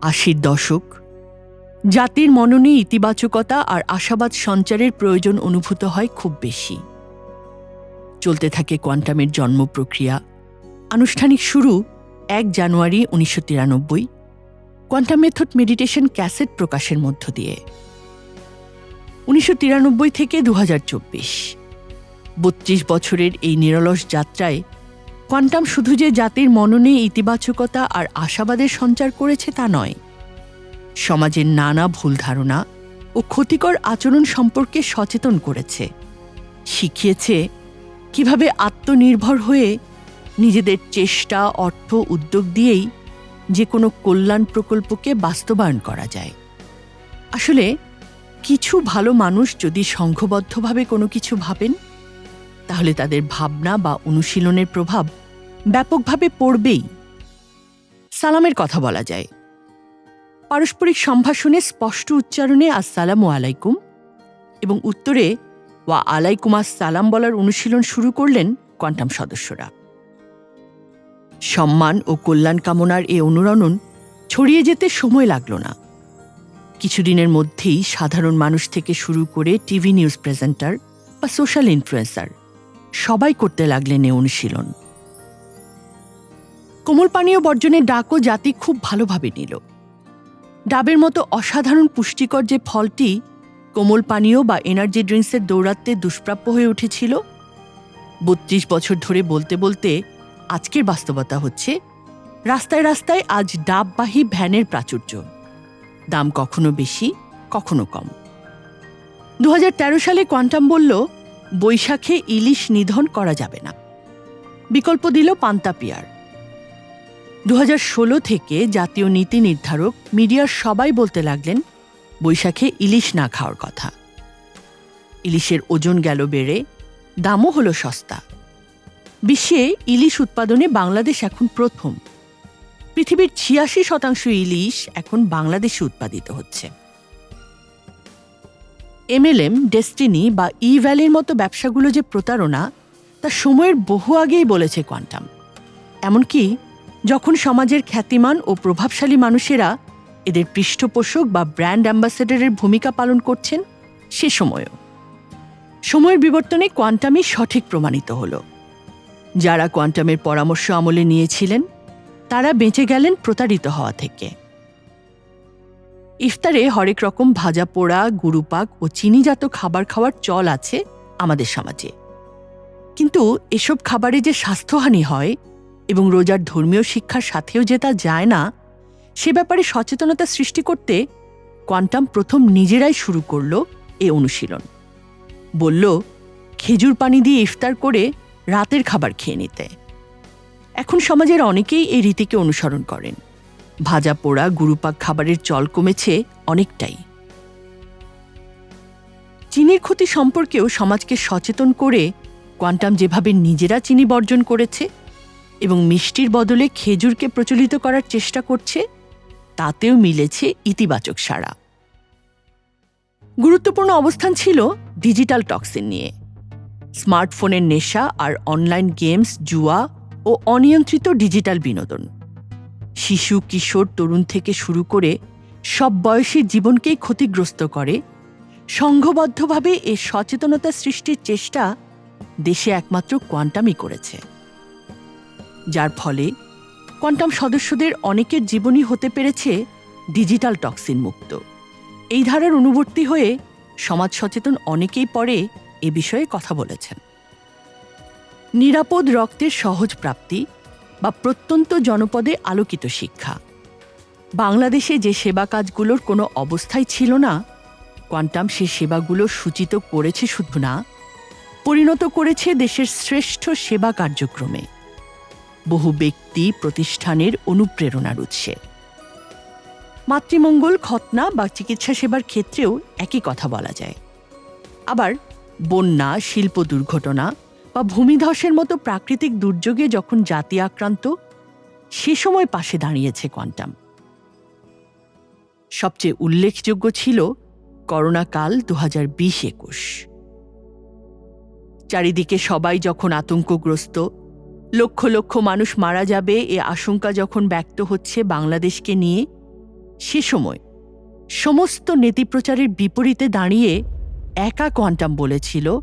আশির দশক। জাতির মননে ইতিবাচকতা আর আশাবাদ সঞ্চারের প্রয়োজন অনুভূত হয় খুব বেশি। চলতে থাকে কোয়ান্টামের জন্ম প্রক্রিয়া। আনুষ্ঠানিক শুরু এক জানুয়ারি উনিশশো তিরানব্বই। কোয়ান্টাম মেথড মেডিটেশন ক্যাসেট প্রকাশের মধ্য দিয়ে। উনিশশো তিরানব্বই থেকে দু হাজার চব্বিশ। বত্রিশ বছরের এই নিরলস যাত্রায় কোয়ান্টাম শুধু যে জাতির মননে ইতিবাচকতা আর আশাবাদের সঞ্চার করেছে তা নয়। সমাজের নানা ভুল ধারণা ও ক্ষতিকর আচরণ সম্পর্কে সচেতন করেছে। শিখিয়েছে কীভাবে আত্মনির্ভর হয়ে নিজেদের চেষ্টা, অর্থ, উদ্যোগ দিয়েই যে কোনো কল্যাণ প্রকল্পকে বাস্তবায়ন করা যায়। আসলে কিছু ভালো মানুষ যদি সংঘবদ্ধভাবে কোনো কিছু ভাবেন তাহলে তাদের ভাবনা বা অনুশীলনের প্রভাব ব্যাপকভাবে পড়বেই। সালামের কথা বলা যায়। পারস্পরিক সম্ভাষণে স্পষ্ট উচ্চারণে আসসালামু আলাইকুম এবং উত্তরে ওয়া আলাইকুম আসসালাম বলার অনুশীলন শুরু করলেন কোয়ান্টাম সদস্যরা। সম্মান ও কল্যাণ কামনার এ অনুরণন ছড়িয়ে যেতে সময় লাগল না। কিছুদিনের মধ্যেই সাধারণ মানুষ থেকে শুরু করে টিভি নিউজ প্রেজেন্টার বা সোশ্যাল ইনফ্লুয়েন্সার সবাই করতে লাগলেন এ অনুশীলন। কোমল পানীয় বর্জনের ডাকও জাতি খুব ভালোভাবে নিল। ডাবের মতো অসাধারণ পুষ্টিকর যে ফলটি কোমল পানীয় বা এনার্জি ড্রিঙ্কসের দৌরাত্মে দুষ্প্রাপ্য হয়ে উঠেছিল, বত্রিশ বছর ধরে বলতে বলতে আজকের বাস্তবতা হচ্ছে, রাস্তায় রাস্তায় আজ ডাববাহী ভ্যানের প্রাচুর্য। দাম কখনো বেশি, কখনো কম। দু হাজার তেরো সালে কোয়ান্টাম বলল বৈশাখে ইলিশ নিধন করা যাবে না। বিকল্প দিল পান্তা পিয়ার। দু হাজার ষোলো থেকে জাতীয় নীতি নির্ধারক মিডিয়ার সবাই বলতে লাগলেন, বৈশাখে ইলিশ না খাওয়ার কথা। ইলিশের ওজন গেল বেড়ে, দামও হলো সস্তা। বিশ্বে ইলিশ উৎপাদনে বাংলাদেশ এখন প্রথম। পৃথিবীর ছিয়াশি শতাংশ ইলিশ এখন বাংলাদেশে উৎপাদিত হচ্ছে। এমএলএম ডেস্টিনি বা ই ভ্যালির মতো ব্যবসাগুলো যে প্রতারণা, তা সময়ের বহু আগেই বলেছে কোয়ান্টাম। এমনকি যখন সমাজের খ্যাতিমান ও প্রভাবশালী মানুষেরা এদের পৃষ্ঠপোষক বা ব্র্যান্ড অ্যাম্বাসেডরের ভূমিকা পালন করছেন, সে সময়ও। সময়ের বিবর্তনে কোয়ান্টামই সঠিক প্রমাণিত হল। যারা কোয়ান্টামের পরামর্শ আমলে নিয়েছিলেন, তারা বেঁচে গেলেন প্রতারিত হওয়া থেকে। ইফতারে হরেক রকম ভাজা পোড়া গুরুপাক ও চিনিজাত খাবার খাওয়ার চল আছে আমাদের সমাজে। কিন্তু এসব খাবারে যে স্বাস্থ্যহানি হয় এবং রোজার ধর্মীয় শিক্ষার সাথেও যে তা যায় না, সে ব্যাপারে সচেতনতা সৃষ্টি করতে কোয়ান্টাম প্রথম নিজেরাই শুরু করল এ অনুশীলন। বলল, খেজুর পানি দিয়ে ইফতার করে রাতের খাবার খেয়ে নিতে। এখন সমাজের অনেকেই এই রীতিকে অনুসরণ করেন। ভাজা পোড়া গুরুপাক খাবারের চল কমেছে অনেকটাই। চিনির ক্ষতি সম্পর্কেও সমাজকে সচেতন করে কোয়ান্টাম যেভাবে নিজেরা চিনি বর্জন করেছে এবং মিষ্টির বদলে খেজুরকে প্রচলিত করার চেষ্টা করছে, তাতেও মিলেছে ইতিবাচক সাড়া। গুরুত্বপূর্ণ অবস্থান ছিল ডিজিটাল টক্সিন নিয়ে। স্মার্টফোনের নেশা আর অনলাইন গেমস, জুয়া ও অনিয়ন্ত্রিত ডিজিটাল বিনোদন। শিশু, কিশোর, তরুণ থেকে শুরু করে সব বয়সী জীবনকেই ক্ষতিগ্রস্ত করে। সংঘবদ্ধভাবে এ সচেতনতা সৃষ্টির চেষ্টা দেশে একমাত্র কোয়ান্টামই করেছে। যার ফলে কোয়ান্টাম সদস্যদের অনেকের জীবনই হতে পেরেছে ডিজিটাল টক্সিন মুক্ত এই ধারার অনুবর্তী হয়ে সমাজ সচেতন অনেকেই পরে এ বিষয়ে কথা বলেছেন। নিরাপদ রক্তের সহজ প্রাপ্তি বা প্রত্যন্ত জনপদে আলোকিত শিক্ষা। বাংলাদেশে যে সেবা কাজগুলোর কোনো অবস্থাই ছিল না, কোয়ান্টাম সে সেবাগুলো সূচিত করেছে শুধু না, পরিণত করেছে দেশের শ্রেষ্ঠ সেবা কার্যক্রমে। বহু ব্যক্তি প্রতিষ্ঠানের অনুপ্রেরণার উৎসে। মাতৃমঙ্গল খতনা বা চিকিৎসা সেবার ক্ষেত্রেও একই কথা বলা যায়। আবার বন্যা, শিল্প দুর্ঘটনা বা ভূমিধসের মতো প্রাকৃতিক দুর্যোগে যখন জাতি আক্রান্ত, সে সময় পাশে দাঁড়িয়েছে কোয়ান্টাম। সবচেয়ে উল্লেখযোগ্য ছিল করোনাকাল দু হাজার বিশ একুশ। চারিদিকে সবাই যখন আতঙ্কগ্রস্ত, লক্ষ লক্ষ মানুষ মারা যাবে এ আশঙ্কা যখন ব্যক্ত হচ্ছে বাংলাদেশকে নিয়ে, সে সময় সমস্ত নীতিপ্রচারের বিপরীতে দাঁড়িয়ে একা কোয়ান্টাম বলেছিল,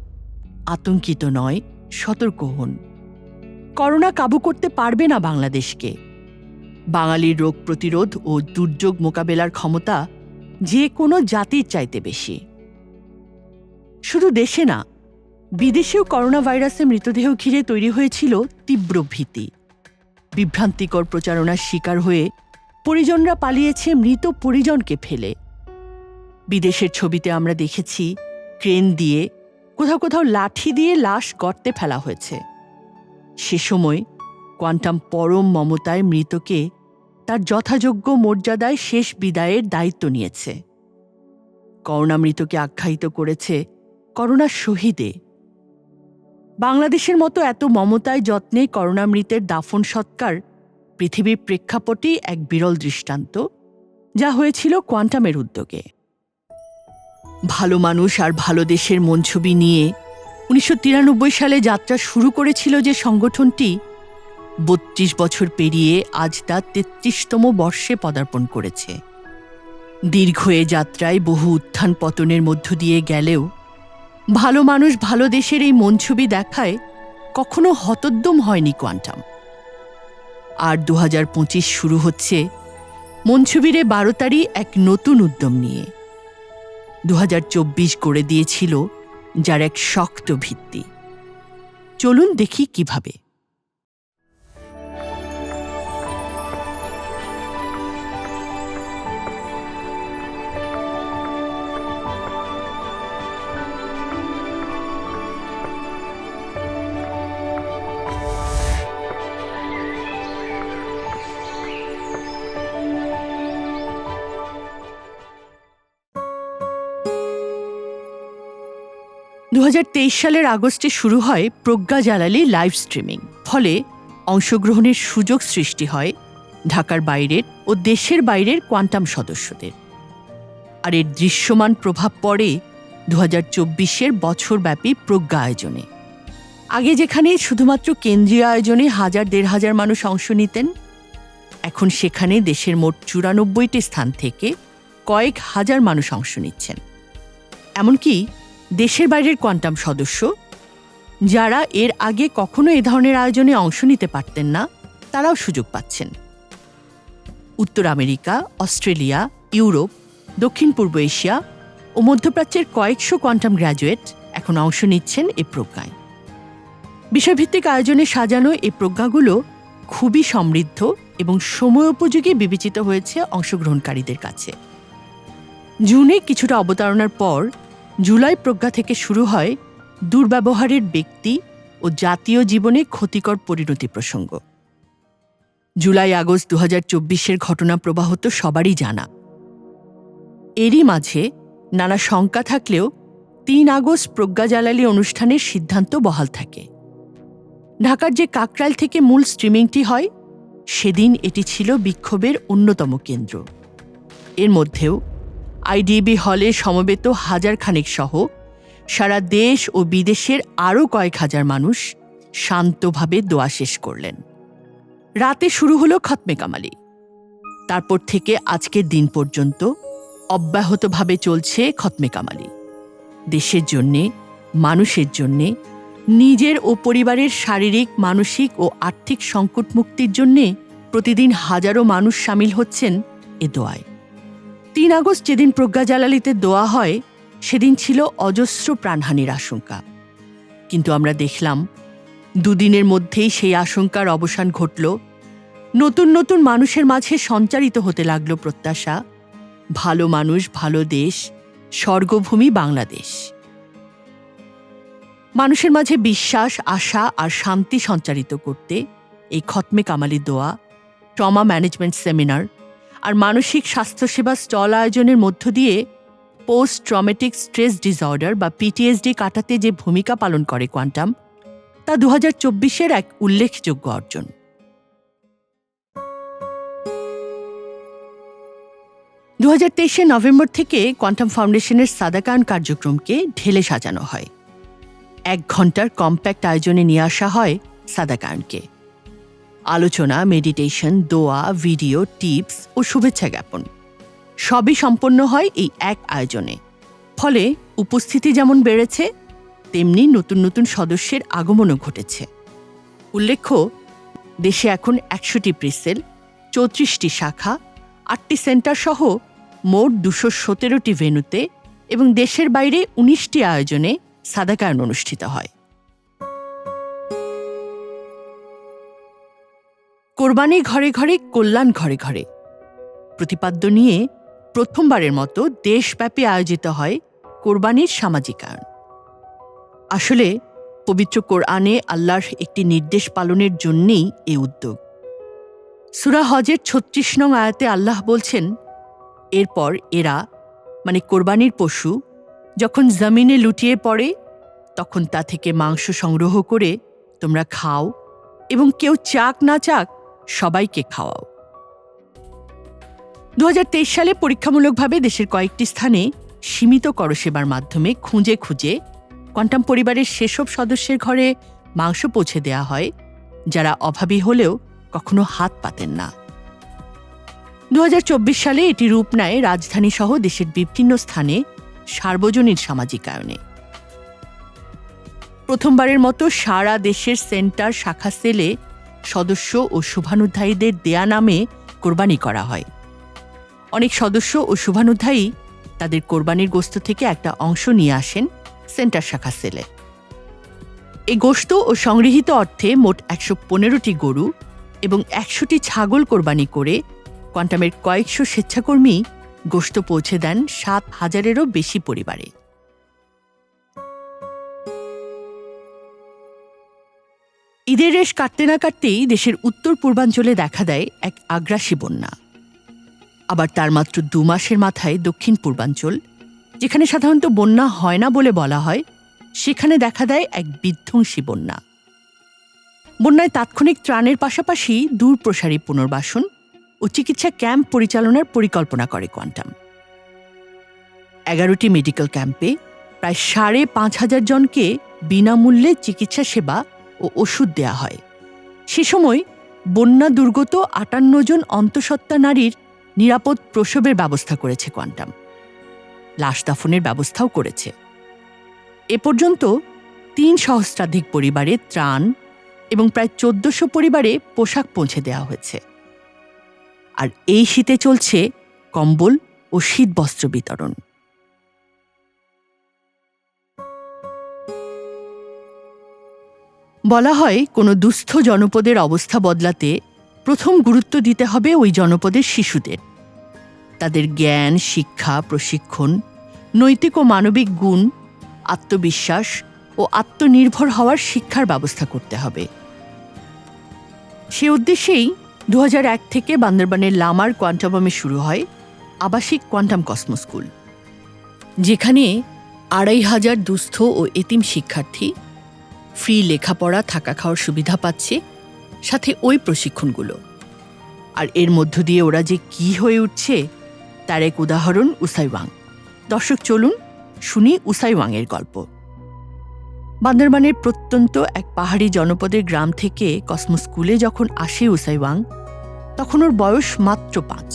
আতঙ্কিত নয়। সতর্ক হন। করোনা কাবু করতে পারবে না বাংলাদেশকে। বাঙালির রোগ প্রতিরোধ ও দুর্যোগ মোকাবেলার ক্ষমতা যে কোনো জাতির চাইতে বেশি। শুধু দেশে না, বিদেশেও করোনা ভাইরাসে মৃতদেহ ঘিরে তৈরি হয়েছিল তীব্র ভীতি। বিভ্রান্তিকর প্রচারণার শিকার হয়ে পরিজনরা পালিয়েছে মৃত পরিজনকে ফেলে। বিদেশের ছবিতে আমরা দেখেছি, ক্রেন দিয়ে কোথাও কোথাও লাঠি দিয়ে লাশ গর্তে ফেলা হয়েছে। সে সময় কোয়ান্টাম পরম মমতায় মৃতকে তার যথাযোগ্য মর্যাদায় শেষ বিদায়ের দায়িত্ব নিয়েছে। করুণামৃতকে আখ্যায়িত করেছে করোনা শহীদে বাংলাদেশের মতো এত মমতায় যত্নে করুণামৃতের দাফন সৎকার পৃথিবীর প্রেক্ষাপটেই এক বিরল দৃষ্টান্ত, যা হয়েছিল কোয়ান্টামের উদ্যোগে। ভালো মানুষ আর ভালো দেশের ছবি নিয়ে উনিশশো তিরানব্বই সালে যাত্রা শুরু করেছিল যে সংগঠনটি, বত্রিশ বছর পেরিয়ে আজ তা তেত্রিশতম বর্ষে পদার্পণ করেছে। দীর্ঘ এ যাত্রায় বহু উত্থান পতনের মধ্য দিয়ে গেলেও ভালো মানুষ ভালো দেশের এই ছবি দেখায় কখনো হতোদ্যম হয়নি কোয়ান্টাম। আর দু হাজার পঁচিশ শুরু হচ্ছে মনছবিরে বারো তারিখ এক নতুন উদ্যম নিয়ে। দু হাজার চব্বিশ করে দিয়েছিল যার এক শক্ত ভিত্তি। চলুন দেখি কীভাবে। সালের আগস্টে শুরু হয় প্রজ্ঞা জালালি লাইভ স্ট্রিমিং। ফলে অংশগ্রহণের সুযোগ সৃষ্টি হয় ঢাকার বাইরের ও দেশের বাইরের কোয়ান্টাম সদস্যদের। আর এর দৃশ্যমান প্রভাব পড়ে দু হাজার চব্বিশের বছরব্যাপী প্রজ্ঞা আয়োজনে। আগে যেখানে শুধুমাত্র কেন্দ্রীয় আয়োজনে হাজার, দেড় হাজার মানুষ অংশ নিতেন, এখন সেখানে দেশের মোট চুরানব্বইটি স্থান থেকে কয়েক হাজার মানুষ অংশ নিচ্ছেন। এমনকি দেশের বাইরের কোয়ান্টাম সদস্য, যারা এর আগে কখনো এ ধরনের আয়োজনে অংশ নিতে পারতেন না, তারাও সুযোগ পাচ্ছেন। উত্তর আমেরিকা, অস্ট্রেলিয়া, ইউরোপ, দক্ষিণ পূর্ব এশিয়া ও মধ্যপ্রাচ্যের কয়েকশো কোয়ান্টাম গ্র্যাজুয়েট এখন অংশ নিচ্ছেন এ প্রজ্ঞায়। বিষয়ভিত্তিক আয়োজনে সাজানো এই প্রজ্ঞাগুলো খুবই সমৃদ্ধ এবং সময়োপযোগী বিবেচিত হয়েছে অংশগ্রহণকারীদের কাছে। জুনে কিছুটা অবতারণার পর জুলাই প্রজ্ঞা থেকে শুরু হয় দুর্ব্যবহারের ব্যক্তি ও জাতীয় জীবনে ক্ষতিকর পরিণতি প্রসঙ্গ। জুলাই, আগস্ট দু হাজার চব্বিশের ঘটনা প্রবাহ তো সবারই জানা। এরই মাঝে নানা শঙ্কা থাকলেও তিন আগস্ট প্রজ্ঞা জ্বালালি অনুষ্ঠানের সিদ্ধান্ত বহাল থাকে। ঢাকার যে কাকরাইল থেকে মূল স্ট্রিমিংটি হয়, সেদিন এটি ছিল বিক্ষোভের অন্যতম কেন্দ্র। এর মধ্যেও আইডিবি হলে সমবেত হাজার খানেক সহ সারা দেশ ও বিদেশের আরও কয়েক হাজার মানুষ শান্তভাবে দোয়া শেষ করলেন। রাতে শুরু হলো খতমে কামালি। তারপর থেকে আজকের দিন পর্যন্ত অব্যাহতভাবে চলছে খতমে কামালি। দেশের জন্যে, মানুষের জন্যে, নিজের ও পরিবারের শারীরিক, মানসিক ও আর্থিক সংকট মুক্তির জন্যে প্রতিদিন হাজারো মানুষ সামিল হচ্ছেন এ দোয়ায়। তিন আগস্ট যেদিন প্রজ্ঞা জালালিতে দোয়া হয়, সেদিন ছিল অজস্র প্রাণহানির আশঙ্কা। কিন্তু আমরা দেখলাম, দুদিনের মধ্যেই সেই আশঙ্কার অবসান ঘটল। নতুন নতুন মানুষের মাঝে সঞ্চারিত হতে লাগল প্রত্যাশা। ভালো মানুষ, ভালো দেশ, স্বর্গভূমি বাংলাদেশ। মানুষের মাঝে বিশ্বাস, আশা আর শান্তি সঞ্চারিত করতে এই খতমে কামালি দোয়া, ট্রমা ম্যানেজমেন্ট সেমিনার আর মানসিক স্বাস্থ্যসেবা স্টল আয়োজনের মধ্য দিয়ে পোস্ট ট্রমেটিক স্ট্রেস ডিসঅর্ডার বা পিটিএসডি কাটাতে যে ভূমিকা পালন করে কোয়ান্টাম, তা দু হাজার এক উল্লেখযোগ্য অর্জন। দু হাজার নভেম্বর থেকে কোয়ান্টাম ফাউন্ডেশনের সাদাকায়ন কার্যক্রমকে ঢেলে সাজানো হয়। এক ঘণ্টার কম্প্যাক্ট আয়োজনে নিয়ে আসা হয় সাদাকায়নকে আলোচনা মেডিটেশন দোয়া ভিডিও টিপস ও শুভেচ্ছা জ্ঞাপন। সবই সম্পন্ন হয় এই এক আয়োজনে। ফলে উপস্থিতি যেমন বেড়েছে, তেমনি নতুন নতুন সদস্যের আগমনও ঘটেছে। উল্লেখ্য, দেশে এখন একশোটি প্রিসেল চৌত্রিশটি শাখা, আটটি সেন্টার সহ মোট দুশো সতেরোটি ভেন্যুতে এবং দেশের বাইরে উনিশটি আয়োজনে সাদাকায়ন অনুষ্ঠিত হয়। কোরবানি ঘরে ঘরে, কল্যাণ ঘরে ঘরে। প্রতিপাদ্য নিয়ে প্রথমবারের মতো দেশব্যাপী আয়োজিত হয় কোরবানির সামাজিকায়ন। আসলে পবিত্র কোরআনে আল্লাহর একটি নির্দেশ পালনের জন্যেই এ উদ্যোগ। সুরা হজের ছত্রিশ নং আয়াতে আল্লাহ বলছেন, এরপর এরা মানে কোরবানির পশু, যখন জমিনে লুটিয়ে পড়ে, তখন তা থেকে মাংস সংগ্রহ করে তোমরা খাও এবং কেউ চাক না চাক সবাইকে খাওয়াও। দু হাজার তেইশ সালে পরীক্ষামূলকভাবে দেশের কয়েকটি স্থানে সীমিত করসেবার মাধ্যমে খুঁজে খুঁজে কোয়ান্টাম পরিবারের সেসব সদস্যের ঘরে মাংস পৌঁছে দেয়া হয়, যারা অভাবী হলেও কখনো হাত পাতেন না। দু হাজার চব্বিশ সালে এটি রূপ নেয় রাজধানী সহ দেশের বিভিন্ন স্থানে সার্বজনীন সামাজিকায়নে। প্রথমবারের মতো সারা দেশের সেন্টার শাখা সেলে সদস্য ও শুভানুধ্যায়ীদের দেয়া নামে কোরবানি করা হয়। অনেক সদস্য ও শুভানুধ্যায়ী তাদের কোরবানির গোস্ত থেকে একটা অংশ নিয়ে আসেন সেন্টার শাখা সেলে। এই গোস্ত ও সংগৃহীত অর্থে মোট একশো পনেরোটি গরু এবং একশোটি ছাগল কোরবানি করে কোয়ান্টামের কয়েকশো স্বেচ্ছাকর্মী গোস্ত পৌঁছে দেন সাত হাজারেরও বেশি পরিবারে। ঈদের রেশ কাটতে না কাটতেই দেশের উত্তর পূর্বাঞ্চলে দেখা দেয় এক আগ্রাসী বন্যা। আবার তার মাত্র দু মাসের মাথায় দক্ষিণ পূর্বাঞ্চল, যেখানে সাধারণত বন্যা হয় না বলে বলা হয়, সেখানে দেখা দেয় এক বিধ্বংসী বন্যা। বন্যায় তাৎক্ষণিক ত্রাণের পাশাপাশি দূর প্রসারী পুনর্বাসন ও চিকিৎসা ক্যাম্প পরিচালনার পরিকল্পনা করে কোয়ান্টাম। এগারোটি মেডিকেল ক্যাম্পে প্রায় সাড়ে পাঁচ হাজার জনকে বিনামূল্যে চিকিৎসা সেবা ও ওষুধ দেয়া হয়। সে সময় বন্যা দুর্গত আটান্ন জন অন্তঃসত্ত্বা নারীর নিরাপদ প্রসবের ব্যবস্থা করেছে কোয়ান্টাম। লাশ দাফনের ব্যবস্থাও করেছে। এ পর্যন্ত তিন সহস্রাধিক পরিবারে ত্রাণ এবং প্রায় চোদ্দশো পরিবারে পোশাক পৌঁছে দেওয়া হয়েছে। আর এই শীতে চলছে কম্বল ও শীতবস্ত্র বিতরণ। বলা হয়, কোনো দুস্থ জনপদের অবস্থা বদলাতে প্রথম গুরুত্ব দিতে হবে ওই জনপদের শিশুদের। তাদের জ্ঞান, শিক্ষা, প্রশিক্ষণ, নৈতিক ও মানবিক গুণ, আত্মবিশ্বাস ও আত্মনির্ভর হওয়ার শিক্ষার ব্যবস্থা করতে হবে। সে উদ্দেশ্যেই দু থেকে বান্দরবানের লামার কোয়ান্টামে শুরু হয় আবাসিক কোয়ান্টাম কসমো স্কুল যেখানে আড়াই হাজার দুস্থ ও এতিম শিক্ষার্থী ফ্রি লেখাপড়া, থাকা খাওয়ার সুবিধা পাচ্ছে, সাথে ওই প্রশিক্ষণগুলো। আর এর মধ্য দিয়ে ওরা যে কি হয়ে উঠছে, তার এক উদাহরণ উসাইওয়াং দর্শক, চলুন শুনি উসাইওয়াংয়ের গল্প। বান্দরবানের প্রত্যন্ত এক পাহাড়ি জনপদের গ্রাম থেকে কসমো স্কুলে যখন আসে উসাইওয়াং তখন ওর বয়স মাত্র পাঁচ।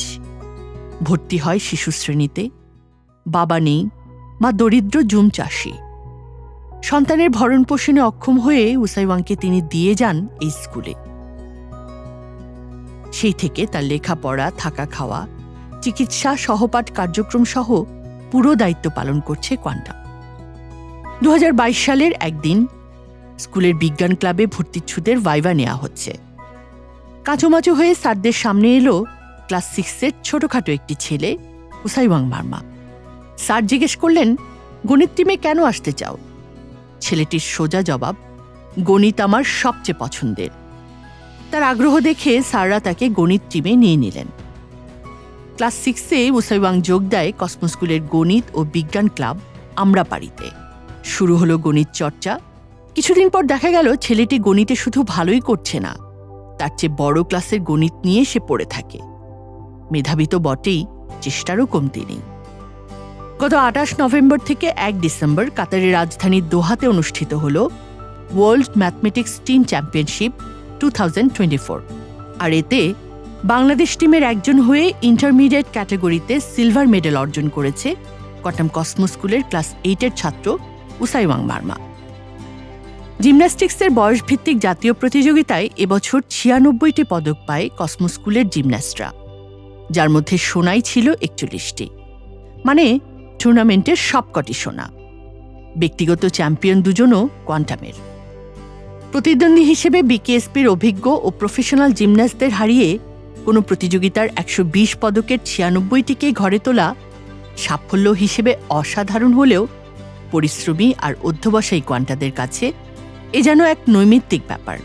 ভর্তি হয় শিশু শ্রেণীতে বাবা নেই, মা দরিদ্র জুম চাষি। সন্তানের ভরণ পোষণে অক্ষম হয়ে উসাইওয়াংকে তিনি দিয়ে যান এই স্কুলে। সেই থেকে তার লেখাপড়া, থাকা খাওয়া, চিকিৎসা, সহপাঠ কার্যক্রম সহ পুরো দায়িত্ব পালন করছে কোয়ান্টাম। দু সালের একদিন স্কুলের বিজ্ঞান ক্লাবে ভর্তিচ্ছুদের ভাইভা নেওয়া হচ্ছে। কাঁচোমাচো হয়ে স্যারদের সামনে এলো ক্লাস সিক্সের ছোটখাটো একটি ছেলে, উসাইওয়াং মার্মা। স্যার জিজ্ঞেস করলেন, গণিত টিমে কেন আসতে চাও? ছেলেটির সোজা জবাব, গণিত আমার সবচেয়ে পছন্দের। তার আগ্রহ দেখে স্যাররা তাকে গণিত টিমে নিয়ে নিলেন। ক্লাস সিক্সে উসাইওয়াং যোগ দেয় কসমো স্কুলের গণিত ও বিজ্ঞান ক্লাব আমরা পারিতে শুরু হলো গণিত চর্চা। কিছুদিন পর দেখা গেল ছেলেটি গণিতে শুধু ভালোই করছে না, তার চেয়ে বড় ক্লাসের গণিত নিয়ে সে পড়ে থাকে। মেধাবী তো বটেই, চেষ্টারও কমতি নেই। গত আঠাশ নভেম্বর থেকে এক ডিসেম্বর কাতারের রাজধানী দোহাতে অনুষ্ঠিত হল world mathematics team championship two আর এতে বাংলাদেশ টিমের একজন হয়ে ইন্টারমিডিয়েট ক্যাটাগরিতে সিলভার মেডেল অর্জন করেছে কটম কসমো স্কুলের ক্লাস এইটের ছাত্র উসাইওয়াং মার্মা। জিমন্যাস্টিক্সের বয়সভিত্তিক জাতীয় প্রতিযোগিতায় এবছর ছিয়ানব্বইটি পদক পায় কসমো স্কুলের জিমন্যাস্টরা যার মধ্যে সোনাই ছিল একচল্লিশটি। মানে টুর্নামেন্টের সবকটি সোনা। ব্যক্তিগত চ্যাম্পিয়ন দুজনও কোয়ান্টামের। প্রতিদ্বন্দ্বী হিসেবে বিকেএসপির অভিজ্ঞ ও প্রফেশনাল জিমন্যাস্টদের হারিয়ে কোনো প্রতিযোগিতার একশো বিশ পদকের ছিয়ানব্বইটিকে ঘরে তোলা সাফল্য হিসেবে অসাধারণ হলেও পরিশ্রমী আর অধ্যবসায়ী কোয়ান্টাদের কাছে এ যেন এক নৈমিত্তিক ব্যাপার।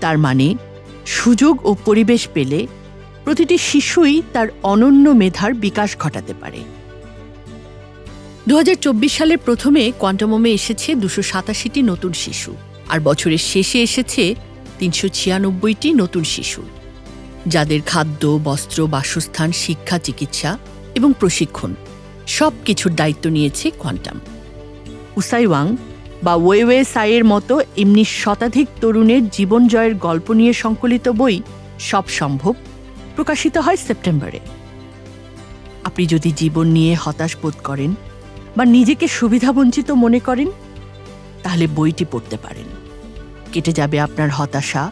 তার মানে সুযোগ ও পরিবেশ পেলে প্রতিটি শিশুই তার অনন্য মেধার বিকাশ ঘটাতে পারে। দু হাজার চব্বিশ সালের প্রথমে কোয়ান্টামোমে এসেছে দুশো সাতাশিটি নতুন শিশু, আর বছরের শেষে এসেছে তিনশো ছিয়ানব্বইটি নতুন শিশু। যাদের খাদ্য, বস্ত্র, বাসস্থান, শিক্ষা, চিকিৎসা এবং প্রশিক্ষণ সব কিছুর দায়িত্ব নিয়েছে কোয়ান্টাম। উসাইওয়াং বা ওয়েওয়ে সাইয়ের মতো এমনি শতাধিক তরুণের জীবন জয়ের গল্প নিয়ে সংকলিত বই সব সম্ভব প্রকাশিত হয় সেপ্টেম্বরে। আপনি যদি জীবন নিয়ে হতাশ বোধ করেন বা নিজেকে সুবিধাবঞ্চিত মনে করেন, তাহলে বইটি পড়তে পারেন। কেটে যাবে আপনার হতাশা।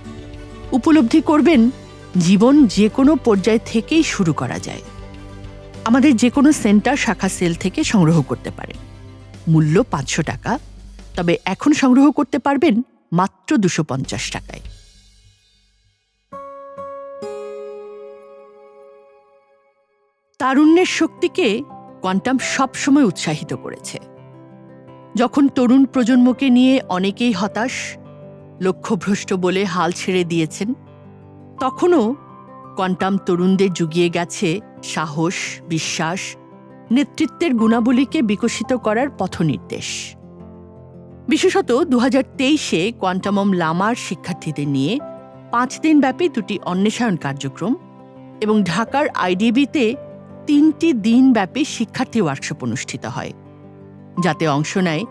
উপলব্ধি করবেন, জীবন যে কোনো পর্যায় থেকেই শুরু করা যায়। আমাদের যে কোনো সেন্টার শাখা সেল থেকে সংগ্রহ করতে পারেন। মূল্য পাঁচশো টাকা, তবে এখন সংগ্রহ করতে পারবেন মাত্র দুশো পঞ্চাশ টাকায়। তারুণ্যের শক্তিকে কোয়ান্টাম সবসময় উৎসাহিত করেছে। যখন তরুণ প্রজন্মকে নিয়ে অনেকেই হতাশ, লক্ষ্যভ্রষ্ট বলে হাল ছেড়ে দিয়েছেন, তখনও কোয়ান্টাম তরুণদের জুগিয়ে গেছে সাহস, বিশ্বাস, নেতৃত্বের গুণাবলীকে বিকশিত করার পথনির্দেশ। বিশেষত দু হাজার তেইশে কোয়ান্টামম লামার শিক্ষার্থীদের নিয়ে পাঁচ দিনব্যাপী দুটি অন্বেষায়ন কার্যক্রম এবং ঢাকার আইডিবিতে তিনটি দিনব্যাপী শিক্ষার্থী ওয়ার্কশপ অনুষ্ঠিত হয়, যাতে অংশ নেয়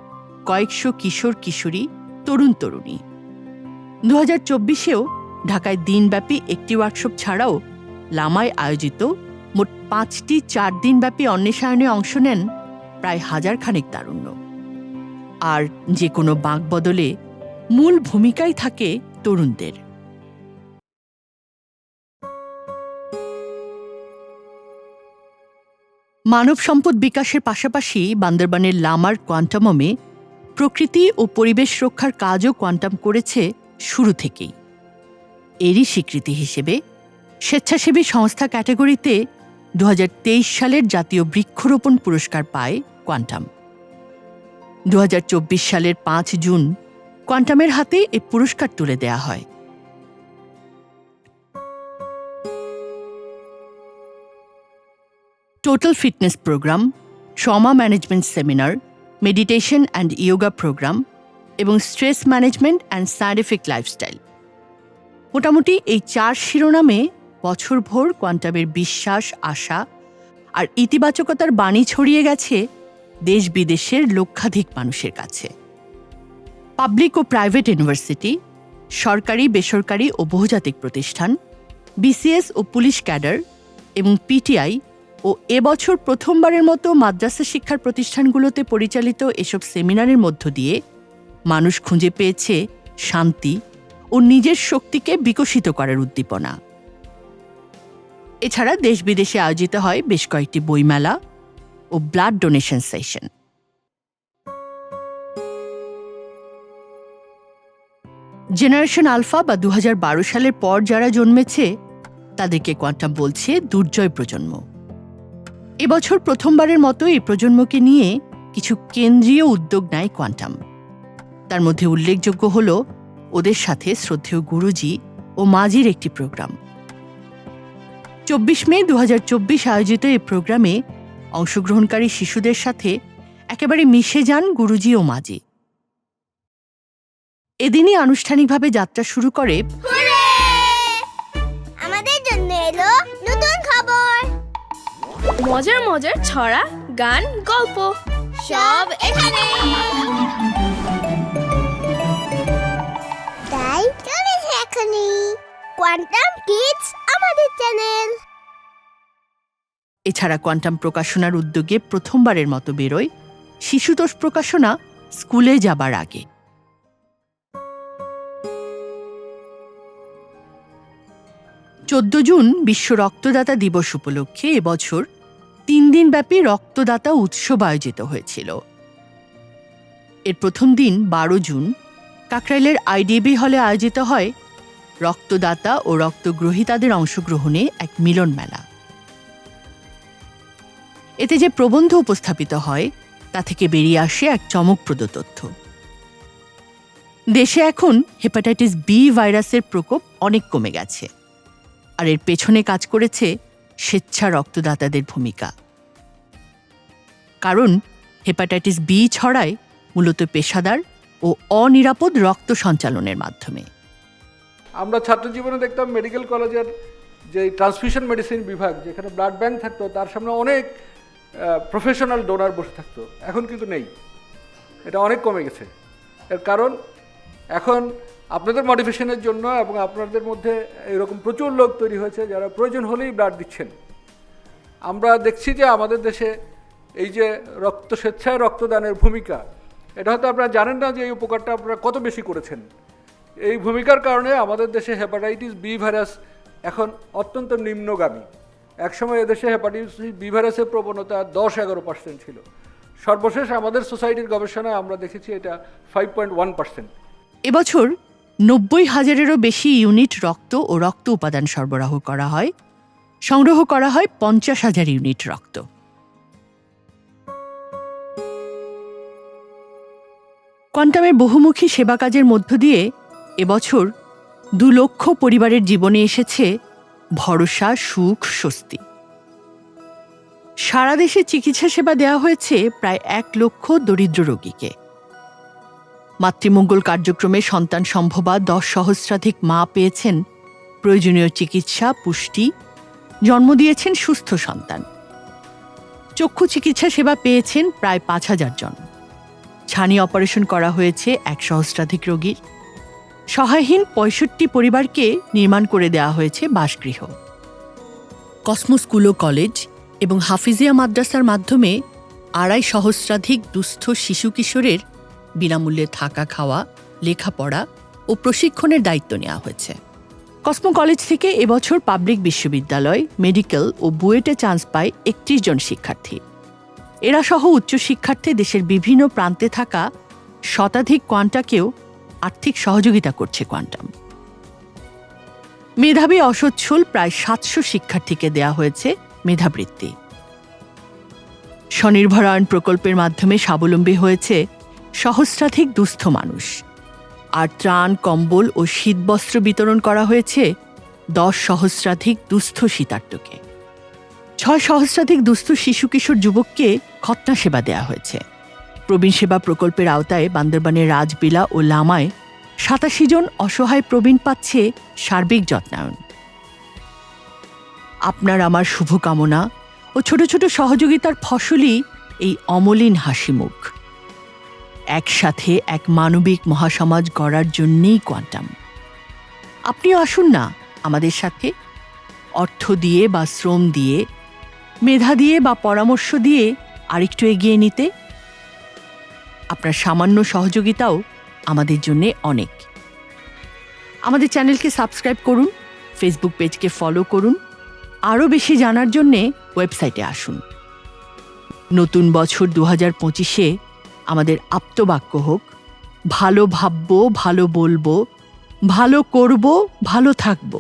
কয়েকশো কিশোর কিশোরী, তরুণ তরুণী। দু হাজার চব্বিশেও ঢাকায় দিনব্যাপী একটি ওয়ার্কশপ ছাড়াও লামায় আয়োজিত মোট পাঁচটি চার দিনব্যাপী অন্বেষায়নে অংশ নেন প্রায় হাজার খানেক তারুণ্য। আর যে কোনো বাঁক বদলে মূল ভূমিকাই থাকে তরুণদের। মানব সম্পদ বিকাশের পাশাপাশি বান্দরবানের লামার কোয়ান্টামমে প্রকৃতি ও পরিবেশ রক্ষার কাজও কোয়ান্টাম করেছে শুরু থেকেই। এরই স্বীকৃতি হিসেবে স্বেচ্ছাসেবী সংস্থা ক্যাটাগরিতে দু হাজার তেইশ সালের জাতীয় বৃক্ষরোপণ পুরস্কার পায় কোয়ান্টাম। দু হাজার চব্বিশ সালের পাঁচ জুন কোয়ান্টামের হাতে এ পুরস্কার তুলে দেয়া হয়। Total fitness program trauma management seminar meditation and yoga program এবং stress management and scientific lifestyle মোটামুটি এই চার শিরোনামে বছরভর কোয়ান্টামের বিশ্বাস, আশা আর ইতিবাচকতার বাণী ছড়িয়ে গেছে দেশ বিদেশের লক্ষাধিক মানুষের কাছে। পাবলিক ও প্রাইভেট ইউনিভার্সিটি সরকারি, বেসরকারি ও বহুজাতিক প্রতিষ্ঠান বিসিএস ও পুলিশ ক্যাডার এবং পিটিআই ও এবছর প্রথমবারের মতো মাদ্রাসা শিক্ষার প্রতিষ্ঠানগুলোতে পরিচালিত এসব সেমিনারের মধ্য দিয়ে মানুষ খুঁজে পেয়েছে শান্তি ও নিজের শক্তিকে বিকশিত করার উদ্দীপনা। এছাড়া দেশ বিদেশে আয়োজিত হয় বেশ কয়েকটি বইমেলা ও blood donation session. Generation alpha বা দু হাজার বারো সালের পর যারা জন্মেছে, তাদেরকে কোয়ান্টাম বলছে দুর্জয় প্রজন্ম। এবছর প্রথমবারের মতো এই প্রজন্মকে নিয়ে কিছু কেন্দ্রীয় উদ্যোগ নেয় কোয়ান্টাম। তার মধ্যে উল্লেখযোগ্য হল ওদের সাথে শ্রদ্ধেয় গুরুজি ও মাঝির একটি প্রোগ্রাম। চব্বিশ মে দু হাজার চব্বিশ আয়োজিত এই প্রোগ্রামে অংশগ্রহণকারী শিশুদের সাথে একেবারে মিশে যান গুরুজি ও মাঝি। এদিনই আনুষ্ঠানিকভাবে যাত্রা শুরু করে মজার মজার ছড়া গান গল্প। সব এখানে। তাই চলেছে এখনই কোয়ান্টাম কিডস আমাদের চ্যানেল এছাড়া কোয়ান্টাম প্রকাশনার উদ্যোগে প্রথমবারের মতো বেরোয় শিশুতোষ প্রকাশনা স্কুলে যাবার আগে। চোদ্দ জুন বিশ্ব রক্তদাতা দিবস উপলক্ষে এবছর তিন দিনব্যাপী রক্তদাতা উৎসব আয়োজিত হয়েছিল। এর প্রথম দিন বারো জুন কাকরাইলের আইডিবি হলে আয়োজিত হয় রক্তদাতা ও রক্তগ্রহীতাদের অংশগ্রহণে এক মিলন মেলা। এতে যে প্রবন্ধ উপস্থাপিত হয়, তা থেকে বেরিয়ে আসে এক চমকপ্রদ তথ্য। দেশে এখন হেপাটাইটিস বি ভাইরাসের প্রকোপ অনেক কমে গেছে। আর এর পেছনে কাজ করেছে স্বেচ্ছা রক্তদাতাদের ভূমিকা। কারণ, হেপাটাইটিস বি ছড়ায় মূলত পেশাদার ও অনিরাপদ রক্ত সঞ্চালনের মাধ্যমে। আমরা ছাত্র জীবনে দেখতাম মেডিকেল কলেজের যে ট্রান্সফিউশন মেডিসিন বিভাগ, যেখানে ব্লাড ব্যাংক থাকতো, তার সামনে অনেক প্রফেশনাল ডোনার বসে থাকতো। এখন কিন্তু নেই। এটা অনেক কমে গেছে। এর কারণ, এখন আপনাদের মডিফিকেশনের জন্য এবং আপনাদের মধ্যে এরকম প্রচুর লোক তৈরি হয়েছে যারা প্রয়োজন হলেই ব্লাড দিচ্ছেন। আমরা দেখছি যে আমাদের দেশে এই যে রক্ত স্বেচ্ছায় রক্তদানের ভূমিকা, এটা হয়তো আপনারা জানেন না যে এই উপকারটা আপনারা কত বেশি করেছেন। এই ভূমিকার কারণে আমাদের দেশে হেপাটাইটিস বি ভাইরাস এখন অত্যন্ত নিম্নগামী। একসময় এদেশে হেপাটাইটিস বি ভাইরাসের প্রবণতা দশ এগারো পার্সেন্ট ছিল। সর্বশেষ আমাদের সোসাইটির গবেষণায় আমরা দেখেছি এটা ফাইভ পয়েন্ট ওয়ান পার্সেন্ট এবছর নব্বই হাজারেরও বেশি ইউনিট রক্ত ও রক্ত উপাদান সরবরাহ করা হয়। সংগ্রহ করা হয় পঞ্চাশ হাজার ইউনিট রক্ত। কোয়ান্টামের বহুমুখী সেবা কাজের মধ্য দিয়ে এবছর দু লক্ষ পরিবারের জীবনে এসেছে ভরসা, সুখ, স্বস্তি। সারা দেশে চিকিৎসা সেবা দেওয়া হয়েছে প্রায় এক লক্ষ দরিদ্র রোগীকে। মাতৃমঙ্গল কার্যক্রমে সন্তান সম্ভবা দশ সহস্রাধিক মা পেয়েছেন। প্রয়োজনীয় চিকিৎসা, পুষ্টি, জন্ম দিয়েছেন সুস্থ সন্তান। চক্ষু চিকিৎসা সেবা পেয়েছেন প্রায় পাঁচ হাজার জন। ছানি অপারেশন করা হয়েছে এক সহস্রাধিক রোগীর। সহায়হীন পঁয়ষট্টি পরিবারকে নির্মাণ করে দেওয়া হয়েছে বাসগৃহ। কসমো স্কুল ও কলেজ এবং হাফিজিয়া মাদ্রাসার মাধ্যমে আড়াই সহস্রাধিক দুস্থ শিশু কিশোরের বিনামূল্যে থাকা খাওয়া, লেখাপড়া ও প্রশিক্ষণের দায়িত্ব নেওয়া হয়েছে। কসমো কলেজ থেকে এবছর পাবলিক বিশ্ববিদ্যালয়, মেডিকেল ও বুয়েটে চান্স পায় একত্রিশ জন শিক্ষার্থী। এরা সহ উচ্চ শিক্ষার্থী দেশের বিভিন্ন প্রান্তে থাকা শতাধিক কোয়ান্টাকেও আর্থিক সহযোগিতা করছে কোয়ান্টাম। মেধাবী অসচ্ছল প্রায় সাতশো শিক্ষার্থীকে দেয়া হয়েছে মেধাবৃত্তি। স্বনির্ভরায়ণ প্রকল্পের মাধ্যমে স্বাবলম্বী হয়েছে সহস্রাধিক দুস্থ মানুষ। আর ত্রাণ, কম্বল ও শীতবস্ত্র বিতরণ করা হয়েছে দশ সহস্রাধিক দুস্থ শীতার্তকে ছয় সহস্রাধিক দুস্থ শিশু কিশোর যুবককে খতনা সেবা দেয়া হয়েছে। প্রবীণ সেবা প্রকল্পের আওতায় বান্দরবানের রাজবিলা ও লামায় সাতাশি জন অসহায় প্রবীণ পাচ্ছে সার্বিক যত্নায়ন। আপনার আমার শুভকামনা ও ছোট ছোট সহযোগিতার ফসলই এই অমলিন হাসিমুখ। একসাথে এক মানবিক মহাসমাজ গড়ার জন্যেই কোয়ান্টাম। আপনিও আসুন না আমাদের সাথে। অর্থ দিয়ে বা শ্রম দিয়ে, মেধা দিয়ে বা পরামর্শ দিয়ে আরেকটু এগিয়ে নিতে। আপনার সামান্য সহযোগিতাও আমাদের জন্য অনেক। আমাদের চ্যানেলকে সাবস্ক্রাইব করুন, ফেসবুক পেজকে ফলো করুন, আরও বেশি জানার জন্যে ওয়েবসাইটে আসুন। নতুন বছর দু হাজার পঁচিশে আমাদের আপ্তবাক্য হোক ভালো ভাববো ভালো বলব ভালো করব ভালো থাকব।